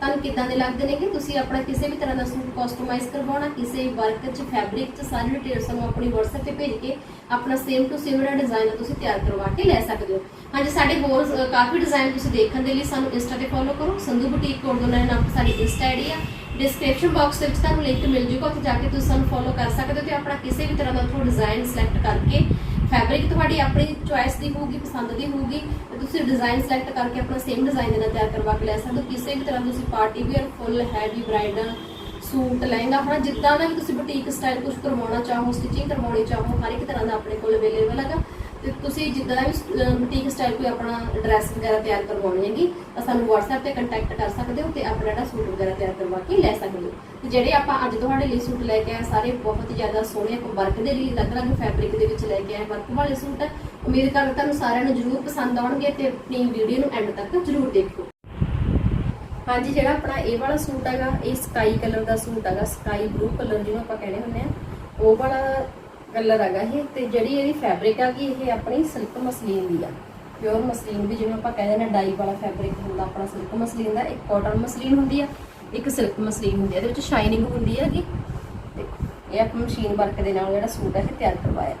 ਤੁਹਾਨੂੰ ਕਿੱਦਾਂ ਦੇ ਲੱਗਦੇ ਨੇ ਕਿ ਤੁਸੀਂ ਆਪਣਾ ਕਿਸੇ ਵੀ ਤਰ੍ਹਾਂ ਦਾ ਸੂਟ ਕਸਟਮਾਈਜ਼ ਕਰਵਾਉਣਾ, ਕਿਸੇ ਵਰਕ 'ਚ ਫੈਬਰਿਕ 'ਚ, ਸਾਰੀ ਡਿਟੇਲ ਸਾਨੂੰ ਆਪਣੀ WhatsApp ਤੇ ਭੇਜ ਕੇ ਆਪਣਾ ਸੇਮ ਟੂ ਸੇਮ ਦਾ ਡਿਜ਼ਾਈਨ ਤੁਸੀਂ ਤਿਆਰ ਕਰਵਾ ਕੇ ਲੈ ਸਕਦੇ ਹੋ। ਹਾਂਜੀ, ਸਾਡੇ ਹੋਰ ਕਾਫੀ ਡਿਜ਼ਾਈਨ ਤੁਸੀਂ ਦੇਖਣ ਦੇ ਲਈ ਸਾਨੂੰ ਇੰਸਟਾ ਤੇ ਫੋਲੋ ਕਰੋ। ਸੰਧੂ ਬੁਟੀਕ ਕੋਡ ਦੋਨਾਂ ਨਾਮ ਸਾਡੀ ਇੰਸਟਾ ਆਈਡੀ ਆ। ਡਿਸਕ੍ਰਿਪਸ਼ਨ ਬਾਕਸ ਦੇ ਵਿੱਚ ਤੁਹਾਨੂੰ ਲਿੰਕ ਮਿਲ ਜੂਗਾ। ਉੱਥੇ ਜਾ ਕੇ ਤੁਸੀਂ ਸਾਨੂੰ ਫੋਲੋ ਕਰ ਸਕਦੇ ਹੋ ਤੇ ਆਪਣਾ ਕਿਸੇ ਵੀ ਤਰ੍ਹਾਂ ਦਾ ਉੱਥੋਂ ਡਿਜ਼ਾਈਨ ਸਿਲੈਕਟ ਕਰਕੇ ਫੈਬਰਿਕ ਤੁਹਾਡੀ ਆਪਣੀ ਚੁਆਇਸ ਦੀ ਹੋਊਗੀ, ਪਸੰਦ ਦੀ ਹੋਊਗੀ ਤੇ ਤੁਸੀਂ ਡਿਜ਼ਾਈਨ ਸਿਲੈਕਟ ਕਰਕੇ ਆਪਣਾ ਸੇਮ ਡਿਜ਼ਾਈਨ ਦੇ ਨਾਲ ਤਿਆਰ ਕਰਵਾ ਕੇ ਲੈ ਸਕਦੇ ਹੋ ਕਿਸੇ ਵੀ ਤਰ੍ਹਾਂ ਤੁਸੀਂ party wear full heavy bridal suit lehenga ਆਪਣਾ ਜਿੱਦਾਂ ਦਾ ਵੀ ਤੁਸੀਂ ਬੁਟੀਕ ਸਟਾਈਲ ਕੁਝ ਕਰਵਾਉਣਾ ਚਾਹੋ ਸਟਿਚਿੰਗ ਕਰਵਾਉਣੀ ਚਾਹੋ, ਹਰ ਇੱਕ ਤਰ੍ਹਾਂ ਦਾ ਆਪਣੇ ਕੋਲ ਅਵੇਲੇਬਲ ਹੈਗਾ। ਤੇ ਤੁਸੀਂ ਜਿੱਦਾਂ ਵੀ ਬੁਟੀਕ ਸਟਾਈਲ ਕੋਈ ਆਪਣਾ ਡਰੈਸ ਵਗੈਰਾ ਤਿਆਰ ਕਰਵਾਉਣੀ ਹੈਗੀ, ਤਾਂ ਸਾਨੂੰ WhatsApp ਤੇ ਕੰਟੈਕਟ ਕਰ ਸਕਦੇ ਹੋ ਤੇ ਆਪਣਾ ਜਿਹੜਾ ਸੂਟ ਵਗੈਰਾ ਤਿਆਰ ਕਰਵਾ ਕੇ ਲੈ ਸਕਦੇ ਹੋ। ਤੇ ਜਿਹੜੇ ਆਪਾਂ ਅੱਜ ਤੁਹਾਡੇ ਲਈ ਸੂਟ ਲੈ ਕੇ ਆਏ ਸਾਰੇ ਬਹੁਤ ਜ਼ਿਆਦਾ ਸੋਹਣੇ ਇੱਕ ਵਰਕ ਦੇ ਲਈ ਅਲੱਗ-ਅਲੱਗ ਫੈਬਰਿਕ ਦੇ ਵਿੱਚ ਲੈ ਕੇ ਆਏ ਵਰਕ ਵਾਲੇ ਸੂਟ। ਉਮੀਦ ਕਰਦਾ ਤੁਹਾਨੂੰ ਸਾਰਿਆਂ ਨੂੰ ਜ਼ਰੂਰ ਪਸੰਦ ਆਉਣਗੇ ਤੇ ਆਪਣੀ ਵੀਡੀਓ ਨੂੰ ਐਂਡ ਤੱਕ ਜ਼ਰੂਰ ਦੇਖੋ। ਹਾਂਜੀ, ਜਿਹੜਾ ਆਪਣਾ ਇਹ ਵਾਲਾ ਸੂਟ ਹੈਗਾ, ਇਹ ਸਕਾਈ ਕਲਰ ਦਾ ਸੂਟ ਹੈਗਾ ਸਕਾਈ ਬਲੂ ਕਲਰ ਜਿਹਨੂੰ ਆਪਾਂ ਕਹਿੰਦੇ ਹੁੰਦੇ ਆ, ਉਹ ਵਾਲਾ ਕਲਰ ਹੈਗਾ ਇਹ ਤੇ ਜਿਹੜੀ ਇਹਦੀ ਫੈਬਰਿਕ ਹੈਗੀ ਇਹ ਆਪਣੀ ਸਿਲਕ ਮਸਲੀਨ ਦੀ ਆ। ਪਿਓਰ ਮਸਲੀਨ ਵੀ ਜਿਵੇਂ ਆਪਾਂ ਕਹਿੰਦੇ ਨੇ ਡਾਈ ਵਾਲਾ ਫੈਬਰਿਕ ਹੁੰਦਾ, ਆਪਣਾ ਸਿਲਕ ਮਸਲੀਨ ਦਾ, ਇੱਕ ਕਾਟਨ ਮਸਲੀਨ ਹੁੰਦੀ ਆ, ਇੱਕ ਸਿਲਕ ਮਸਲੀਨ ਹੁੰਦੀ ਆ, ਇਹਦੇ ਵਿੱਚ ਸ਼ਾਈਨਿੰਗ ਹੁੰਦੀ ਹੈਗੀ। ਦੇਖੋ, ਇਹ ਆਪਾਂ ਮਸ਼ੀਨ ਵਰਕ ਦੇ ਨਾਲ ਜਿਹੜਾ ਸੂਟ ਹੈ ਇਹ ਤਿਆਰ ਕਰਵਾਇਆ।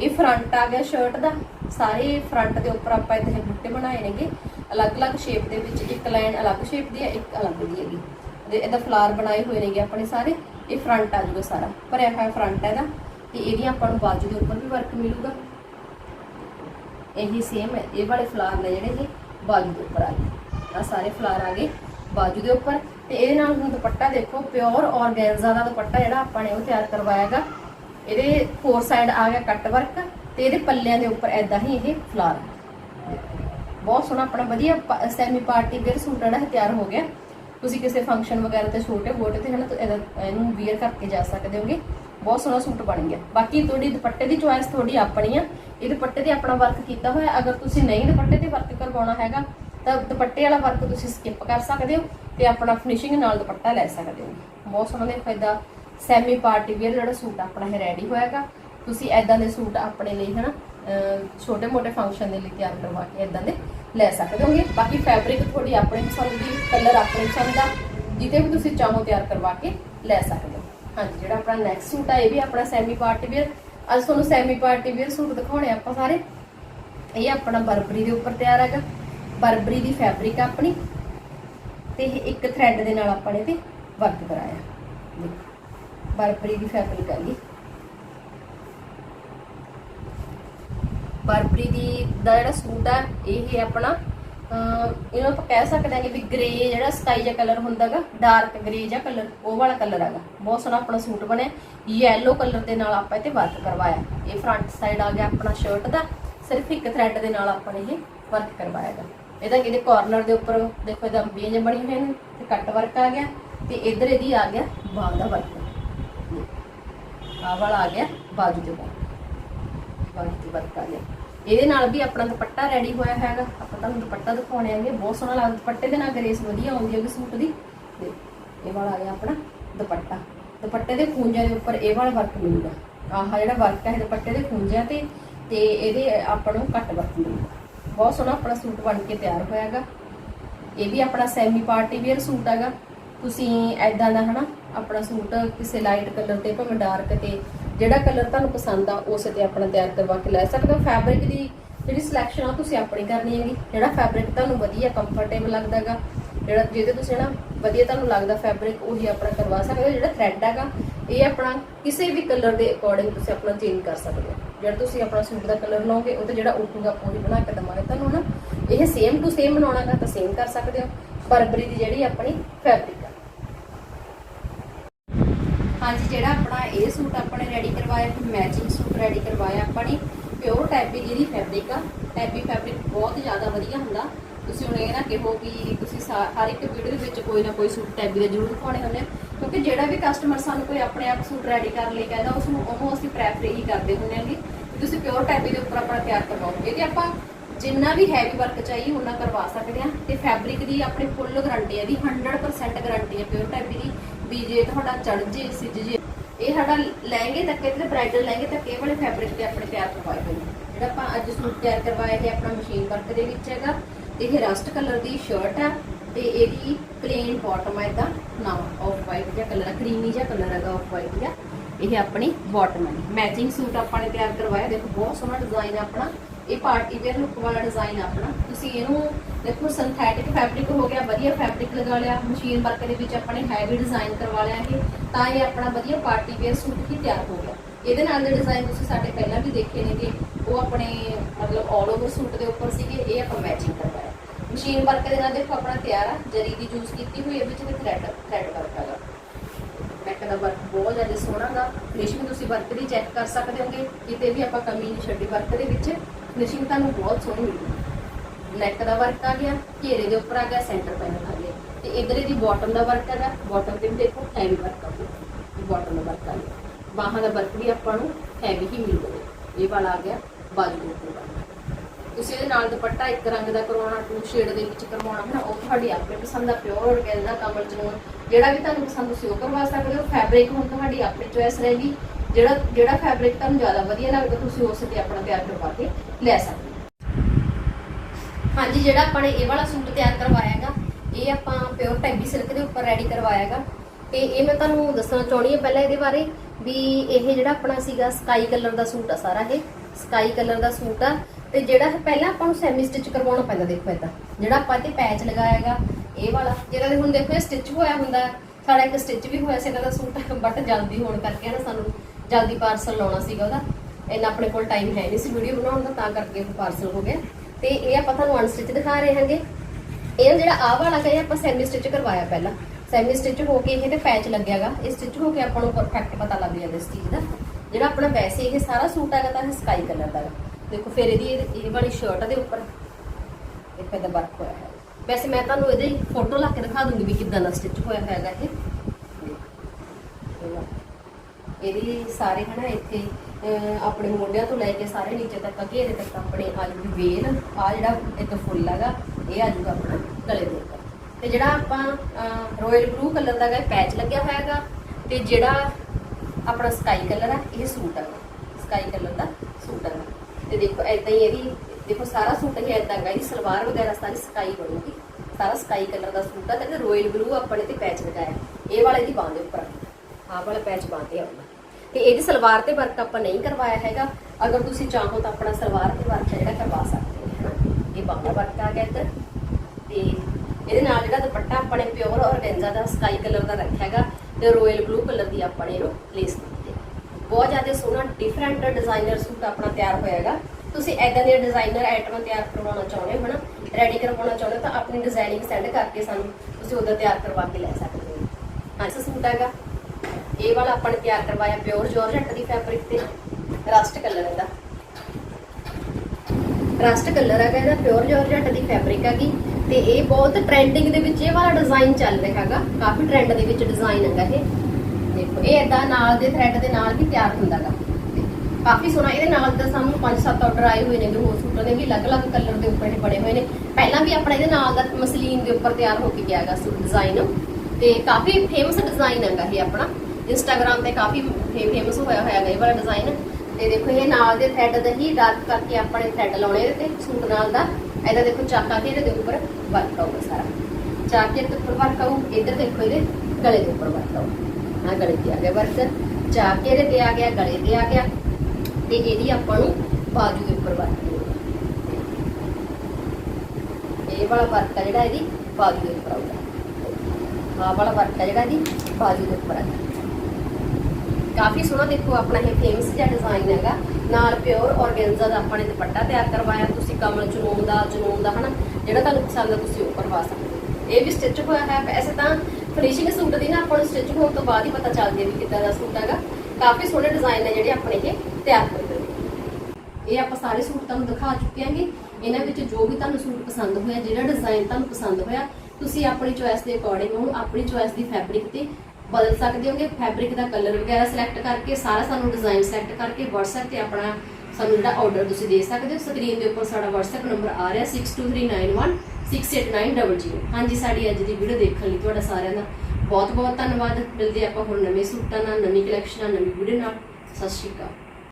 ਇਹ ਫਰੰਟ ਆ ਗਿਆ ਸ਼ਰਟ ਦਾ। ਸਾਰੇ ਫਰੰਟ ਦੇ ਉੱਪਰ ਆਪਾਂ ਇੱਥੇ ਬੁੱਟੇ ਬਣਾਏ ਨੇਗੇ। ਅਲੱਗ-ਅਲੱਗ ਸ਼ੇਪ ਦੇ ਵਿੱਚ ਇੱਕ ਲਾਈਨ ਅਲੱਗ ਸ਼ੇਪ ਦੀ ਹੈ ਇੱਕ ਅਲੱਗ ਦੀ ਹੈਗੀ। ਤੇ ਇਹਦਾ ਫਲਾਰ ਬਣਾਏ ਹੋਏ ਨੇਗੇ ਆਪਣੇ ਸਾਰੇ। ਇਹ ਫਰੰਟ ਆ ਜੂਗਾ ਸਾਰਾ। ਭਰਿਆ ਹੋਇਆ ਫਰੰਟ ਹੈ ਇਹਦਾ। ਤੇ ਇਹਦੀਆਂ ਆਪਾਂ ਨੂੰ ਬਾਜੂ ਦੇ ਉੱਪਰ ਵੀ ਵਰਕ ਮਿਲੂਗਾ। ਇਹੀ ਸੇਮ ਇਹ ਵਾਲੇ ਫਲਾਰ ਨੇ ਜਿਹੜੇ ਇਹ ਬਾਜੂ ਦੇ ਉੱਪਰ ਆ ਗਏ। ਆ ਸਾਰੇ ਫਲਾਰ ਆ ਗਏ ਬਾਜੂ ਦੇ ਉੱਪਰ। ਤੇ ਇਹਦੇ ਨਾਲ ਹੁਣ ਦੁਪੱਟਾ ਦੇਖੋ ਪਿਓਰ ਔਰਗੈਂਜ਼ਾ ਦਾ ਦੁਪੱਟਾ ਜਿਹੜਾ ਆਪਾਂ ਨੇ ਉਹ ਤਿਆਰ ਕਰਵਾਇਆਗਾ। ਇਹਦੇ ਫੋਰ ਸਾਈਡ ਆ ਗਿਆ ਕੱਟ ਵਰਕ ਤੇ ਇਹਦੇ ਪੱਲਿਆਂ ਦੇ ਉੱਪਰ ਐਦਾਂ ਹੀ ਇਹ ਫਲਾਰ ਬਹੁਤ ਸੋਹਣਾ ਆਪਣਾ ਵਧੀਆ ਸੈਮੀ ਪਾਰਟੀ ਵੇਅਰ ਸੂਟ ਜਿਹੜਾ ਇਹ ਤਿਆਰ ਹੋ ਗਿਆ। ਤੁਸੀਂ ਕਿਸੇ ਫੰਕਸ਼ਨ ਵਗੈਰਾ ਤੇ ਛੋਟੇ ਬੋਟੇ ਤੇ ਹਨਾ ਇਹਨੂੰ ਵੀਅਰ ਕਰਕੇ ਜਾ ਸਕਦੇ ਹੋਗੇ। ਬਹੁਤ ਸੋਹਣਾ ਸੂਟ ਬਣ ਗਿਆ। ਬਾਕੀ ਤੁਹਾਡੀ ਦੁਪੱਟੇ ਦੀ ਚੁਆਇਸ ਤੁਹਾਡੀ ਆਪਣੀ ਆ। ਇਹ ਦੁਪੱਟੇ ਤੇ ਆਪਣਾ ਵਰਕ ਕੀਤਾ ਹੋਇਆ। ਅਗਰ ਤੁਸੀਂ ਨਹੀਂ ਦੁਪੱਟੇ ਤੇ ਵਰਕ ਕਰਵਾਉਣਾ ਹੈਗਾ, ਤਾਂ ਦੁਪੱਟੇ ਵਾਲਾ ਵਰਕ ਤੁਸੀਂ ਸਕਿਪ ਕਰ ਸਕਦੇ ਹੋ ਤੇ ਆਪਣਾ ਫਿਨਿਸ਼ਿੰਗ ਨਾਲ ਦੁਪੱਟਾ ਲੈ ਸਕਦੇ ਹੋ। ਬਹੁਤ ਸੋਹਣਾ ਦੇ ਫਾਇਦਾ ਸੈਮੀ ਪਾਰਟੀ ਵੇਅਰ ਜਿਹੜਾ ਸੂਟ ਆਪਣਾ ਇਹ ਰੈਡੀ ਹੋਇਆਗਾ ਤੁਸੀਂ ਐਦਾਂ ਦੇ ਸੂਟ ਆਪਣੇ ਲਈ ਹਨਾ ਛੋਟੇ ਮੋਟੇ ਫੰਕਸ਼ਨ ਦੇ ਲਈ ਤਿਆਰ ਕਰਵਾ ਕੇ ਐਦਾਂ ਦੇ ਲੈ ਸਕਦੇ ਹੋਗੇ। ਬਾਕੀ ਫੈਬਰਿਕ ਤੁਹਾਡੀ ਆਪਣੀ ਪਸੰਦ ਦੀ ਕਲਰ ਆਪਣੇ ਪਸੰਦ ਦਾ ਜਿੱਤੇ ਵੀ ਤੁਸੀਂ ਚਾਹੋ ਤਿਆਰ ਕਰਵਾ ਕੇ ਲੈ ਸਕਦੇ ਹਾਂਜੀ, ਜਿਹੜਾ ਆਪਣਾ ਨੈਕਸਟ ਸੂਟ ਆ, ਇਹ ਵੀ ਆਪਣਾ ਸੈਮੀ ਪਾਰਟੀ ਵੇਅਰ ਅੱਜ ਤੁਹਾਨੂੰ ਸੈਮੀ ਪਾਰਟੀ ਵੇਅਰ ਸੂਟ ਦਿਖਾਉਣੇ ਆਪਾਂ ਸਾਰੇ। ਇਹ ਆਪਣਾ ਬਰਬਰੀ ਦੇ ਉੱਪਰ ਤਿਆਰ ਹੈਗਾ। ਬਰਬਰੀ ਦੀ ਫੈਬਰਿਕ ਆ ਆਪਣੀ। ਤੇ ਇਹ ਇੱਕ ਥ੍ਰੈਡ ਦੇ ਨਾਲ ਆਪਾਂ ਨੇ ਤੇ ਵਰਕ ਕਰਾਇਆ। ਦੇਖੋ, ਬਰਬਰੀ ਦੀ ਫੈਬਰਿਕ ਆ ਗਈ ਬਰਬਰੀ ਦੀ ਦਾ ਜਿਹੜਾ ਸੂਟ ਆ, ਇਹ ਹੈ ਆਪਣਾ ਇਹਨੂੰ ਆਪਾਂ ਕਹਿ ਸਕਦੇ ਹਾਂ ਕਿ ਵੀ ਗ੍ਰੇ ਜਿਹੜਾ ਸਕਾਈ ਜਿਹਾ ਕਲਰ ਹੁੰਦਾਗਾ ਡਾਰਕ ਗ੍ਰੇ ਜਿਹਾ ਕਲਰ ਉਹ ਵਾਲਾ ਕਲਰ ਹੈਗਾ। ਬਹੁਤ ਸੋਹਣਾ ਆਪਣਾ ਸੂਟ ਬਣਿਆ। ਯੈਲੋ ਕਲਰ ਦੇ ਨਾਲ ਆਪਾਂ ਇਹ ਤੇ ਵਰਕ ਕਰਵਾਇਆ। ਇਹ ਫਰੰਟ ਸਾਈਡ ਆ ਗਿਆ ਆਪਣਾ ਸ਼ਰਟ ਦਾ। ਸਿਰਫ ਇੱਕ ਥ੍ਰੈਡ ਦੇ ਨਾਲ ਆਪਾਂ ਨੇ ਇਹ ਵਰਕ ਕਰਵਾਇਆਗਾ ਇਹਦਾ ਇਹਦੇ ਕਾਰਨਰ ਦੇ ਉੱਪਰ ਦੇਖੋ, ਇਹਦਾ ਅੰਬੀਆਂ ਜਿਹਾ ਬਣੀ ਹੋਈਆਂ ਨੇ, ਤੇ ਕੱਟ ਵਰਕ ਆ ਗਿਆ, ਤੇ ਇਧਰ ਇਹਦੀ ਆ ਗਿਆ ਬਾਹ ਦਾ ਵਰਕ ਆਹ ਵਾਲਾ ਆ ਗਿਆ ਬਾਜੂ ਦੇ ਉੱਪਰ ਬਾਜੂ ਤੇ ਵਰਕ ਆ ਗਿਆ। ਇਹਦੇ ਨਾਲ ਵੀ ਆਪਣਾ ਦੁਪੱਟਾ ਰੈਡੀ ਹੋਇਆ ਹੈਗਾ। ਆਪਾਂ ਤੁਹਾਨੂੰ ਦੁਪੱਟਾ ਦਿਖਾਉਣੇ ਆਂਗੇ ਬਹੁਤ ਸੋਹਣਾ ਲੱਗਦਾ। ਦੁਪੱਟੇ ਦੇ ਨਾਲ ਗਰੇਸ ਵਧੀਆ ਆਉਂਦੀ ਹੈਗੀ ਸੂਟ ਦੀ। ਤੇ ਇਹ ਵਾਲਾ ਆ ਗਿਆ ਆਪਣਾ ਦੁਪੱਟਾ। ਦੁਪੱਟੇ ਦੇ ਖੂੰਜਿਆਂ ਦੇ ਉੱਪਰ ਇਹ ਵਾਲਾ ਵਰਕ ਮਿਲੂਗਾ। ਆਹ ਜਿਹੜਾ ਵਰਕ ਹੈ ਦੁਪੱਟੇ ਦੇ ਖੂੰਜਿਆਂ ਤੇ ਤੇ ਇਹਦੇ ਆਪਾਂ ਨੂੰ ਕੱਟ ਵਰਕ ਮਿਲੂਗਾ। ਬਹੁਤ ਸੋਹਣਾ ਆਪਣਾ ਸੂਟ ਬਣ ਕੇ ਤਿਆਰ ਹੋਇਆ ਹੈਗਾ। ਇਹ ਵੀ ਆਪਣਾ ਸੈਮੀ ਪਾਰਟੀ ਵੇਅਰ ਸੂਟ ਹੈਗਾ। ਤੁਸੀਂ ਐਦਾਂ ਦਾ ਹਨਾ, ਆਪਣਾ ਸੂਟ ਕਿਸੇ ਲਾਈਟ ਕਲਰ ਤੇ, ਭਾਵੇਂ ਡਾਰਕ ਤੇ ਜਿਹੜਾ ਕਲਰ ਤੁਹਾਨੂੰ ਪਸੰਦ ਆ, ਉਸੇ ਤੇ ਆਪਣਾ ਤਿਆਰ ਕਰਵਾ ਕੇ ਲੈ ਸਕਦੇ ਹੋ। ਫੈਬਰਿਕ ਦੀ ਜਿਹੜੀ ਸਿਲੈਕਸ਼ਨ ਆ ਤੁਸੀਂ ਆਪਣੀ ਕਰਨੀ ਹੈਗੀ। ਜਿਹੜਾ ਫੈਬਰਿਕ ਤੁਹਾਨੂੰ ਵਧੀਆ ਕੰਫਰਟੇਬਲ ਲੱਗਦਾਗਾ ਜਿਹੜਾ ਜਿਹਦੇ ਤੁਸੀਂ ਨਾ ਵਧੀਆ ਤੁਹਾਨੂੰ ਲੱਗਦਾ ਫੈਬਰਿਕ ਉਹੀ ਆਪਣਾ ਕਰਵਾ ਸਕਦੇ ਹੋ। ਜਿਹੜਾ ਥ੍ਰੈਡ ਹੈਗਾ, ਇਹ ਆਪਣਾ ਕਿਸੇ ਵੀ ਕਲਰ ਦੇ ਅਕੋਰਡਿੰਗ ਤੁਸੀਂ ਆਪਣਾ ਚੇਂਜ ਕਰ ਸਕਦੇ ਹੋ। ਜਿਹੜਾ ਤੁਸੀਂ ਆਪਣਾ ਸੂਟ ਦਾ ਕਲਰ ਲਓਗੇ, ਉਹ ਤੇ ਜਿਹੜਾ ਉੱਠੂਗਾ, ਆਪਾਂ ਉਹੀ ਬਣਾ ਕੇ ਦਵਾਂਗੇ ਤੁਹਾਨੂੰ ਨਾ ਇਹ ਸੇਮ ਟੂ ਸੇਮ ਬਣਾਉਣਾਗਾ ਤਾਂ ਸੇਮ ਕਰ ਸਕਦੇ ਹੋ। ਬਰਬਰੀ ਦੀ ਜਿਹੜੀ ਆਪਣੀ ਫੈਬਰਿਕ ਹਾਂਜੀ, ਜਿਹੜਾ ਆਪਣਾ ਇਹ ਸੂਟ ਆਪਾਂ ਨੇ ਰੈਡੀ ਕਰਵਾਇਆ ਫਿਰ ਮੈਚਿੰਗ ਸੂਟ ਰੈਡੀ ਕਰਵਾਇਆ ਆਪਾਂ ਨੇ ਪਿਓਰ ਟੈਬੀ ਜਿਹਦੀ ਫੈਬਰਿਕ ਆ। ਟੈਪੀ ਫੈਬਰਿਕ ਬਹੁਤ ਜ਼ਿਆਦਾ ਵਧੀਆ ਹੁੰਦਾ। ਤੁਸੀਂ ਹੁਣ ਇਹ ਨਾ ਕਿਹੋ ਵੀ ਤੁਸੀਂ ਸਾ- ਹਰ ਇੱਕ ਵੀਡੀਓ ਦੇ ਵਿੱਚ ਕੋਈ ਨਾ ਕੋਈ ਸੂਟ ਟੈਬੀ ਦੇ ਜ਼ਰੂਰ ਦਿਖਾਉਣੇ ਹੁੰਦੇ ਆ। ਕਿਉਂਕਿ ਜਿਹੜਾ ਵੀ ਕਸਟਮਰ ਸਾਨੂੰ ਕੋਈ ਆਪਣੇ ਆਪ ਸੂਟ ਰੈਡੀ ਕਰਨ ਲਈ ਕਹਿੰਦਾ, ਉਸ ਨੂੰ ਉਹਨੂੰ ਅਸੀਂ ਪ੍ਰੈਫਰ ਹੀ ਕਰਦੇ ਹੁੰਦੇ ਆਂਗੇ ਕਿ ਤੁਸੀਂ ਪਿਓਰ ਟੈਬੀ ਦੇ ਉੱਪਰ ਆਪਣਾ ਤਿਆਰ ਕਰਵਾਓ। ਇਹਦੇ ਆਪਾਂ ਜਿੰਨਾ ਵੀ ਹੈਵੀ ਵਰਕ ਚਾਹੀਏ ਉਹਨਾਂ ਕਰਵਾ ਸਕਦੇ ਆ ਤੇ ਫੈਬਰਿਕ ਦੀ ਆਪਣੀ ਫੁੱਲ ਗਾਰੰਟੀ ਹੈ ਦੀ 100% ਗਾਰੰਟੀ ਹੈ ਪਿਓਰ ਟੈਬੀ ਦੀ। ਵੀ ਜੇ ਤੁਹਾਡਾ ਚੜ ਜੇ, ਸਿੱਜ ਜੇ, ਇਹ ਸਾਡਾ ਲਹਿੰਗੇ ਤੱਕੇ ਤੇ ਬ੍ਰਾਈਡਲ ਲਹਿੰਗੇ ਤੱਕ, ਇਹ ਵਾਲੇ ਫੈਬਰਿਕ ਤੇ ਆਪਣੇ ਤਿਆਰ ਕਰਵਾਏ ਹੋਏ ਨੇ। ਜਿਹੜਾ ਆਪਾਂ ਅੱਜ ਸੂਟ ਤਿਆਰ ਕਰਵਾਇਆ ਇਹ ਆਪਣਾ ਮਸ਼ੀਨ ਵਰਕ ਦੇ ਵਿੱਚ ਹੈਗਾ। ਤੇ ਇਹ ਰਸਟ ਕਲਰ ਦੀ ਸ਼ਰਟ ਆ, ਤੇ ਇਹਦੀ ਪਲੇਨ ਬਾਟਮ ਹੈ ਇਹਦਾ ਨਾ ਆਫ ਵਾਈਟ ਜਿਹਾ ਕਲਰ ਹੈ ਕਰੀਮੀ ਜਿਹਾ ਕਲਰ ਹੈਗਾ ਆਫ ਵਾਈਟ ਜਿਹਾ। ਇਹ ਆਪਣੀ ਬਾਟਮ ਹੈ ਮੈਚਿੰਗ ਸੂਟ ਆਪਾਂ ਨੇ ਤਿਆਰ ਕਰਵਾਇਆ। ਦੇਖੋ, ਬਹੁਤ ਸੋਹਣਾ ਡਿਜ਼ਾਈਨ ਹੈ ਆਪਣਾ। ਇਹ ਪਾਰਟੀ ਵੇਅਰ ਲੁੱਕ ਵਾਲਾ ਡਿਜ਼ਾਈਨ ਆਪਣਾ। ਤੁਸੀਂ ਇਹਨੂੰ, ਦੇਖੋ ਸਿੰਥੈਟਿਕ ਫੈਬਰਿਕ ਹੋ ਗਿਆ, ਵਧੀਆ ਫੈਬਰਿਕ ਲਗਾ ਲਿਆ। ਮਸ਼ੀਨ ਵਰਕ ਦੇ ਵਿੱਚ ਆਪਾਂ ਨੇ ਹੈਵੀ ਡਿਜ਼ਾਈਨ ਕਰਵਾ ਲਿਆ ਇਹ। ਤਾਂ ਇਹ ਆਪਣਾ ਵਧੀਆ ਪਾਰਟੀ ਵੇਅਰ ਸੂਟ ਹੀ ਤਿਆਰ ਹੋ ਗਿਆ। ਇਹਦੇ ਨਾਲ ਦੇ ਡਿਜ਼ਾਈਨ ਤੁਸੀਂ ਸਾਡੇ ਪਹਿਲਾਂ ਵੀ ਦੇਖੇ ਨੇਗੇ। ਉਹ ਆਪਣੇ, ਮਤਲਬ ਆਲ ਓਵਰ ਸੂਟ ਦੇ ਉੱਪਰ ਸੀਗੇ। ਇਹ ਆਪਾਂ ਮੈਚਿੰਗ ਕਰਵਾਇਆ। ਮਸ਼ੀਨ ਵਰਕ ਦੇ ਨਾਲ ਦੇਖੋ, ਆਪਣਾ ਤਿਆਰ ਆ। ਜਰੀ ਦੀ ਯੂਜ਼ ਕੀਤੀ ਹੋਈ ਹੈ, ਵਿੱਚ ਤੇ ਥ੍ਰੈਡ ਥ੍ਰੈਡ ਵਰਕ ਹੈਗਾ ਨੈਕ ਦਾ ਵਰਕ ਬਹੁਤ ਜ਼ਿਆਦਾ ਸੋਹਣਾ ਦਾ ਫਿਨਿਸ਼ਿੰਗ ਤੁਸੀਂ ਵਰਕ ਦੀ ਚੈੱਕ ਕਰ ਸਕਦੇ ਹੋਗੇ। ਕਿਤੇ ਵੀ ਆਪਾਂ ਕਮੀ ਨਹੀਂ ਛੱਡੀ ਵਰਕ ਦੇ ਵਿੱਚ। ਫਿਨਿਸ਼ਿੰਗ ਤੁਹਾਨੂੰ ਬਹੁਤ ਸੋਹਣੀ ਮਿਲੂਗੀ ਨੈਕ ਦਾ ਵਰਕ ਆ ਗਿਆ, ਘੇਰੇ ਦੇ ਉੱਪਰ ਆ ਗਿਆ ਸੈਂਟਰ ਪੈਨਲ ਆ ਗਿਆ। ਤੇ ਇਧਰ ਇਹਦੀ ਬਾਟਮ ਦਾ ਵਰਕ ਹੈਗਾ। ਬਾਟਮ ਤੇ ਵੀ ਦੇਖੋ ਹੈਵੀ ਵਰਕ ਆ ਗਿਆ। ਬਾਟਮ ਦਾ ਵਰਕ ਆ ਗਿਆ। ਬਾਹਾਂ ਦਾ ਵਰਕ ਵੀ ਆਪਾਂ ਨੂੰ ਹੈਵੀ ਹੀ ਮਿਲੂਗਾ ਇਹ ਵਾਲਾ ਆ ਗਿਆ, ਬਾਜੂ ਉੱਪਰ ਵਾਲਾ। ਤੁਸੀਂ ਇਹਦੇ ਨਾਲ ਦੁਪੱਟਾ ਇੱਕ ਰੰਗ ਦਾ ਕਰਵਾਉਣਾ ਟੂ ਸ਼ੇਡ ਦੇ ਵਿੱਚ ਕਰਵਾਉਣਾ ਹੈ ਉਹ ਤੁਹਾਡੀ ਆਪਣੀ ਪਸੰਦ ਦਾ ਪਿਓਰ ਔਰਗੈਂਜ਼ਾ ਕਮਲ ਜਨੂਨ, ਜਿਹੜਾ ਵੀ ਤੁਹਾਨੂੰ ਪਸੰਦ ਤੁਸੀਂ ਉਹ ਕਰਵਾ ਸਕਦੇ ਹੋ। ਫੈਬਰਿਕ ਹੁਣ ਤੁਹਾਡੀ ਆਪਣੀ ਚੋਇਸ ਰਹੇਗੀ। ਜਿਹੜਾ ਜਿਹੜਾ ਫੈਬਰਿਕ ਤੁਹਾਨੂੰ ਜ਼ਿਆਦਾ ਵਧੀਆ ਲੱਗਦਾ, ਤੁਸੀਂ ਉਸ ਤੇ ਆਪਣਾ ਤਿਆਰ ਕਰਵਾ ਕੇ ਲੈ ਸਕਦੇ ਹੋ। ਹਾਂਜੀ, ਜਿਹੜਾ ਆਪਾਂ ਨੇ ਇਹ ਵਾਲਾ ਸੂਟ ਤਿਆਰ ਕਰਵਾਇਆ ਹੈਗਾ ਇਹ ਆਪਾਂ ਪਿਓਰ ਟੈਬੀ ਸਿਲਕ ਦੇ ਉੱਪਰ ਰੈਡੀ ਕਰਵਾਇਆ ਹੈਗਾ ਤੇ ਇਹ ਮੈਂ ਤੁਹਾਨੂੰ ਦੱਸਣਾ ਚਾਹਣੀ ਹਾਂ ਪਹਿਲਾਂ ਇਹਦੇ ਬਾਰੇ ਵੀ ਇਹ ਜਿਹੜਾ ਆਪਣਾ ਸੀਗਾ ਸਕਾਈ ਕਲਰ ਦਾ ਸੂਟ ਆ ਸਾਰਾ ਇਹ। ਸਕਾਈ ਕਲਰ ਦਾ ਸੂਟ ਆ। ਤੇ ਜਿਹੜਾ ਪਹਿਲਾਂ ਆਪਾਂ ਨੂੰ ਸੈਮੀ ਸਟਿਚ ਕਰਵਾਉਣਾ ਪੈਂਦਾ, ਦੇਖੋ ਇਦਾਂ। ਜਿਹੜਾ ਆਪਾਂ ਤੇ ਪੈਚ ਲਗਾਇਆ ਇਹ ਵਾਲਾ। ਜਿਹੜਾ ਦੇ ਹੁਣ ਦੇਖੋ, ਇਹ ਸਟਿਚ ਹੋਇਆ ਹੁੰਦਾ ਸਾਡਾ ਇੱਕ ਸਟਿਚ ਵੀ ਹੋਇਆ ਸੀ, ਇਹਨਾਂ ਦਾ ਸੂਟ ਬਟ ਜਲਦੀ ਹੋਣ ਕਰਕੇ ਨਾ ਸਾਨੂੰ ਜਲਦੀ ਪਾਰਸਲ ਲਾਉਣਾ ਸੀਗਾ ਉਹਦਾ। ਇੰਨਾ ਆਪਣੇ ਕੋਲ ਟਾਈਮ ਹੈ ਨਹੀਂ ਸੀ ਵੀਡੀਓ ਬਣਾਉਣ ਦਾ, ਤਾਂ ਕਰਕੇ ਉਹ ਪਾਰਸਲ ਹੋ ਗਿਆ। ਤੇ ਇਹ ਆਪਾਂ ਤੁਹਾਨੂੰ ਅਨਸਟਿਚ ਦਿਖਾ ਰਹੇ ਹਾਂਗੇ। ਇਹ ਜਿਹੜਾ ਆਹ ਵਾਲਾ ਹੈ ਆਪਾਂ ਸੈਮੀ ਸਟਿਚ ਕਰਵਾਇਆ ਪਹਿਲਾਂ। ਸੈਮੀ ਸਟਿਚ ਹੋ ਕੇ ਇਹ ਤੇ ਪੈਚ ਲੱਗਿਆਗਾ ਇਹ ਸਟਿਚ ਹੋ ਕੇ ਆਪਾਂ ਨੂੰ ਪਰਫੈਕਟ ਪਤਾ ਲੱਗ ਜਾਂਦਾ ਇਸ ਚੀਜ਼ ਦਾ। ਜਿਹੜਾ ਆਪਣਾ ਵੈਸੇ ਇਹ ਸਾਰਾ ਸੂਟ ਹੈਗਾ, ਤਾਂ ਇਹ ਸਕਾਈ ਕਲਰ ਦਾ ਹੈਗਾ। ਦੇਖੋ, ਫਿਰ ਇਹਦੀ ਇਹ ਇਹ ਵਾਲੀ ਸ਼ਰਟ ਦੇ ਉੱਪਰ। ਦੇਖੋ ਇਹਦਾ ਵਰਕ ਹੋਇਆ ਹੈ ਵੈਸੇ ਮੈਂ ਤੁਹਾਨੂੰ ਇਹਦੀ ਫੋਟੋ ਲਾ ਕੇ ਦਿਖਾ ਦੂੰਗੀ ਵੀ ਕਿੱਦਾਂ ਦਾ ਸਟਿਚ ਹੋਇਆ ਹੈਗਾ ਇਹ। ਇਹਦੀ ਸਾਰੇ ਹਨਾ ਇੱਥੇ ਆਪਣੇ ਮੋਢਿਆਂ ਤੋਂ ਲੈ ਕੇ ਸਾਰੇ ਨੀਚੇ ਤੱਕ ਘੇਰੇ ਤੱਕ ਆਪਣੇ ਆਲੂ ਦੀ ਵੇਲ ਆ ਜਿਹੜਾ ਇੱਕ ਫੁੱਲ ਹੈਗਾ, ਇਹ ਆ ਜਾਊਗਾ ਆਪਣਾ ਗਲੇ ਦੇ ਉੱਪਰ। ਤੇ ਜਿਹੜਾ ਆਪਾਂ ਰੋਇਲ ਬਲੂ ਕਲਰ ਦਾ ਹੈਗਾ ਇਹ ਪੈਚ ਲੱਗਿਆ ਹੋਇਆ ਹੈਗਾ ਤੇ ਜਿਹੜਾ ਆਪਣਾ ਸਕਾਈ ਕਲਰ ਆ, ਇਹ ਸੂਟ ਹੈਗਾ ਸਕਾਈ ਕਲਰ ਦਾ ਸੂਟ ਹੈਗਾ ਤੇ ਦੇਖੋ ਐਦਾਂ ਹੀ ਇਹਦੀ ਦੇਖੋ ਸਾਰਾ ਸੂਟ ਹੀ ਐਦਾਂ ਹੈਗਾ ਇਹਦੀ ਸਲਵਾਰ ਵਗੈਰਾ ਸਾਰੀ ਸਕਾਈ ਬਣੂਗੀ। ਸਾਰਾ ਸਕਾਈ ਕਲਰ ਦਾ ਸੂਟ ਆ ਤੇ ਰਾਇਲ ਬਲੂ ਆਪਣੇ ਤੇ ਪੈਚ ਲਗਾਇਆ। ਇਹ ਵਾਲੇ ਦੀ ਬਾਂਹ ਦੇ ਉੱਪਰ ਆਹ ਵਾਲਾ ਪੈਚ ਬਾਂਹ ਤੇ ਤੇ ਇਹਦੀ ਸਲਵਾਰ ਤੇ ਵਰਕ ਆਪਾਂ ਨਹੀਂ ਕਰਵਾਇਆ ਹੈਗਾ। ਅਗਰ ਤੁਸੀਂ ਚਾਹੋ ਤਾਂ ਆਪਣਾ ਸਲਵਾਰ ਤੇ ਵਰਕ ਜਿਹੜਾ ਕਰਵਾ ਸਕਦੇ ਹੋ, ਹਨਾ। ਇਹ ਬਾਂਹ ਵਰਕ ਆ ਗਿਆ ਇੱਧਰ। ਤੇ ਇਹਦੇ ਨਾਲ ਜਿਹੜਾ ਦੁਪੱਟਾ ਆਪਾਂ ਨੇ ਪਿਓਰ ਔਰਗੈਂਜ਼ਾ ਦਾ ਸਕਾਈ ਕਲਰ ਦਾ ਰੱਖਿਆ ਹੈਗਾ, ਤੇ ਰੋਇਲ ਬਲੂ ਕਲਰ ਦੀ ਆਪਾਂ ਨੇ ਇਹਨੂੰ ਲੇਸ ਕੀਤੀ। ਬਹੁਤ ਜ਼ਿਆਦਾ ਸੋਹਣਾ ਡਿਫਰੈਂਟ ਡਿਜ਼ਾਈਨਰ ਸੂਟ ਆਪਣਾ ਤਿਆਰ ਹੋਇਆ ਤੁਸੀਂ ਐਦਾਂ ਦੇ ਡਿਜ਼ਾਈਨਰ ਆਈਟਮਾਂ ਤਿਆਰ ਕਰਵਾਉਣਾ ਚਾਹੁੰਦੇ ਹੋ, ਹਨਾ? ਰੈਡੀ ਕਰਵਾਉਣਾ ਚਾਹੁੰਦੇ ਤਾਂ ਆਪਣੀ ਡਿਜ਼ਾਈਨਿੰਗ ਸੈਂਡ ਕਰਕੇ ਸਾਨੂੰ ਤੁਸੀਂ ਉਹਦਾ ਤਿਆਰ ਕਰਵਾ ਕੇ ਲੈ ਸਕਦੇ ਹੋ। ਹਾਂ ਸੂਟ ਹੈਗਾ। ਇਹ ਵਾਲਾ ਆਪਾਂ ਨੇ ਤਿਆਰ ਕਰਵਾਇਆ ਪਿਓਰ ਜਾਰਜਟ ਦੀ ਫੈਬਰਿਕ ਤੇ। ਰਸਟ ਕਲਰ ਇਹਦਾ। ਰਸਟ ਕਲਰ ਹੈਗਾ, ਇਹਦਾ ਪਿਓਰ ਜਾਰਜਟ ਦੀ ਫੈਬਰਿਕ ਹੈਗੀ। ਤੇ ਇਹ ਬਹੁਤ ਟ੍ਰੈਂਡਿੰਗ ਦੇ ਵਿੱਚ ਇਹ ਵਾਲਾ ਡਿਜ਼ਾਈਨ ਚੱਲ ਰਿਹਾ ਹੈਗਾ। ਕਾਫੀ ਟ੍ਰੈਂਡ ਦੇ ਵਿੱਚ ਡਿਜ਼ਾਈਨ ਹੈਗਾ ਇਹ। ਦੇਖੋ, ਇਹ ਏਦਾਂ ਨਾਲ ਦੇ ਥ੍ਰੈਡ ਦੇ ਨਾਲ ਵੀ ਤਿਆਰ ਹੁੰਦਾਗਾ ਕਾਫੀ ਸੋਹਣਾ, ਇਹਦੇ ਨਾਲ ਤਾਂ ਸਾਨੂੰ 5-7 ਆਰਡਰ ਆਏ ਹੋਏ ਨੇ ਵੀ ਹੋਰ ਸੂਟਾਂ ਦੇ ਵੀ ਅਲੱਗ-ਅਲੱਗ ਕਲਰ ਦੇ ਉੱਪਰ ਇਹ ਬਣੇ ਹੋਏ ਨੇ। ਪਹਿਲਾਂ ਵੀ ਆਪਣਾ ਇਹਦੇ ਨਾਲ ਦਾ ਮਸਲੀਨ ਦੇ ਉੱਪਰ ਤਿਆਰ ਹੋ ਕੇ ਗਿਆ ਸੂਟ ਡਿਜ਼ਾਈਨ ਤੇ ਕਾਫੀ ਫੇਮਸ ਡਿਜ਼ਾਈਨ ਹੈਗਾ ਇਹ ਆਪਣਾ। ਇੰਸਟਾਗ੍ਰam ਤੇ ਕਾਫੀ ਫੇਮਸ ਹੋਇਆ ਹੋਇਆ ਹੈਗਾ ਇਹ ਵਾਲਾ ਡਿਜ਼ਾਈਨ ਤੇ ਦੇਖੋ, ਇਹ ਨਾਲ ਦੇ ਥ੍ਰੈਡ ਦਾ ਹੀ ਡਾਰਕ ਕਰਕੇ ਆਪਣੇ ਨੇ ਥ੍ਰੈਡ ਲਾਉਣੇ ਇਹਦੇ ਤੇ ਸੂਟ ਨਾਲ ਦਾ। ਇਹਦਾ ਦੇਖੋ, ਚਾਕਾ ਤੇ ਇਹਦੇ ਉੱਪਰ ਵਰਕ ਆਊਗਾ ਸਾਰਾ। ਚਾਕੇ ਦੇ ਉੱਪਰ ਵਰਕ ਆਊ, ਇੱਧਰ ਦੇਖੋ ਇਹਦੇ ਗਲੇ ਦੇ ਉੱਪਰ ਵਰਕ ਆਊ। ਆ ਗਲੇ ਤੇ ਆ ਗਿਆ ਵਰਕ ਚਾਕੇ ਦੇ ਤੇ ਆ ਗਿਆ, ਗਲੇ ਤੇ ਆ ਗਿਆ। ਤੇ ਇਹਦੀ ਆਪਾਂ ਨੂੰ ਬਾਜੂ ਦੇ ਉੱਪਰ ਵਰਕ ਇਹ ਵਾਲਾ ਵਰਕ ਜਿਹੜਾ ਇਹਦੀ ਬਾਜੂ ਦੇ ਉੱਪਰ ਆਊਗਾ। ਆਹ ਵਾਲਾ ਵਰਕ ਜਿਹੜਾ ਇਹਦੀ ਬਾਜੂ ਦੇ ਉੱਪਰ ਆਊਗਾ ਕਾਫੀ ਸੋਹਣਾ ਦੇਖੋ ਆਪਣਾ ਇਹ ਫੇਮਸ ਜਿਹਾ ਡਿਜ਼ਾਈਨ ਹੈਗਾ। ਨਾਲ ਪਿਓਰ ਔਰਗੈਂਜ਼ਾ ਦਾ ਆਪਾਂ ਨੇ ਦੁਪੱਟਾ ਤਿਆਰ ਕਰਵਾਇਆ। ਤੁਸੀਂ ਕਮਲ ਜਨੂਨ ਦਾ ਜਨੂਨ ਦਾ ਹਨਾ, ਜਿਹੜਾ ਤੁਹਾਨੂੰ ਪਸੰਦ ਆ ਤੁਸੀਂ ਉਹ ਕਰਵਾ ਸਕਦੇ ਹੋ। ਇਹ ਵੀ ਸਟਿਚ ਹੋਇਆ ਹੈ ਵੈਸੇ ਤਾਂ ਫਿਨਿਸ਼ਿੰਗ ਸੂਟ ਦੀ ਨਾ ਆਪਾਂ ਨੂੰ ਸਟਿਚ ਹੋਣ ਤੋਂ ਬਾਅਦ ਹੀ ਪਤਾ ਚੱਲਦੀ ਹੈ ਵੀ ਕਿੱਦਾਂ ਦਾ ਸੂਟ ਹੈਗਾ। ਕਾਫੀ ਸੋਹਣੇ ਡਿਜ਼ਾਈਨ ਨੇ ਜਿਹੜੇ ਆਪਣੇ ਇਹ ਤਿਆਰ ਹੋਏ ਨੇ ਇਹ ਆਪਾਂ ਸਾਰੇ ਸੂਟ ਤੁਹਾਨੂੰ ਦਿਖਾ ਚੁੱਕੇ ਆਂਗੇ ਇਹਨਾਂ ਵਿੱਚ ਜੋ ਵੀ ਤੁਹਾਨੂੰ ਸੂਟ ਪਸੰਦ ਹੋਇਆ, ਜਿਹੜਾ ਡਿਜ਼ਾਈਨ ਤੁਹਾਨੂੰ ਪਸੰਦ ਹੋਇਆ, ਤੁਸੀਂ ਆਪਣੀ ਚੁਆਇਸ ਦੇ ਅਕੋਰਡਿੰਗ ਉਹਨੂੰ ਆਪਣੀ ਚੁਆਇਸ ਦੀ ਫੈਬਰਿਕ ਤੇ ਬਦਲ ਸਕਦੇ ਹੋਗੇ। ਫੈਬਰਿਕ ਦਾ ਕਲਰ ਵਗੈਰਾ ਸਿਲੈਕਟ ਕਰਕੇ ਸਾਰਾ ਸਾਨੂੰ ਡਿਜ਼ਾਈਨ ਸਿਲੈਕਟ ਕਰਕੇ WhatsApp ਤੇ ਆਪਣਾ ਸਾਨੂੰ ਜਿਹੜਾ ਆਰਡਰ ਤੁਸੀਂ ਦੇ ਸਕਦੇ ਹੋ ਸਕਰੀਨ ਦੇ ਉੱਪਰ ਸਾਡਾ WhatsApp ਨੰਬਰ ਆ ਰਿਹਾ 6239168900 ਹਾਂਜੀ, ਸਾਡੀ ਅੱਜ ਦੀ ਵੀਡੀਓ ਦੇਖਣ ਲਈ ਤੁਹਾਡਾ ਸਾਰਿਆਂ ਦਾ ਬਹੁਤ ਬਹੁਤ ਧੰਨਵਾਦ। ਮਿਲਦੇ ਆਪਾਂ ਹੁਣ ਨਵੇਂ ਸੂਟਾਂ ਨਾਲ, ਨਵੀਂ ਕਲੈਕਸ਼ਨ ਨਾਲ ਨਵੀਂ ਵੀਡੀਓ ਨਾਲ। ਸਤਿ ਸ਼੍ਰੀ ਅਕਾਲ।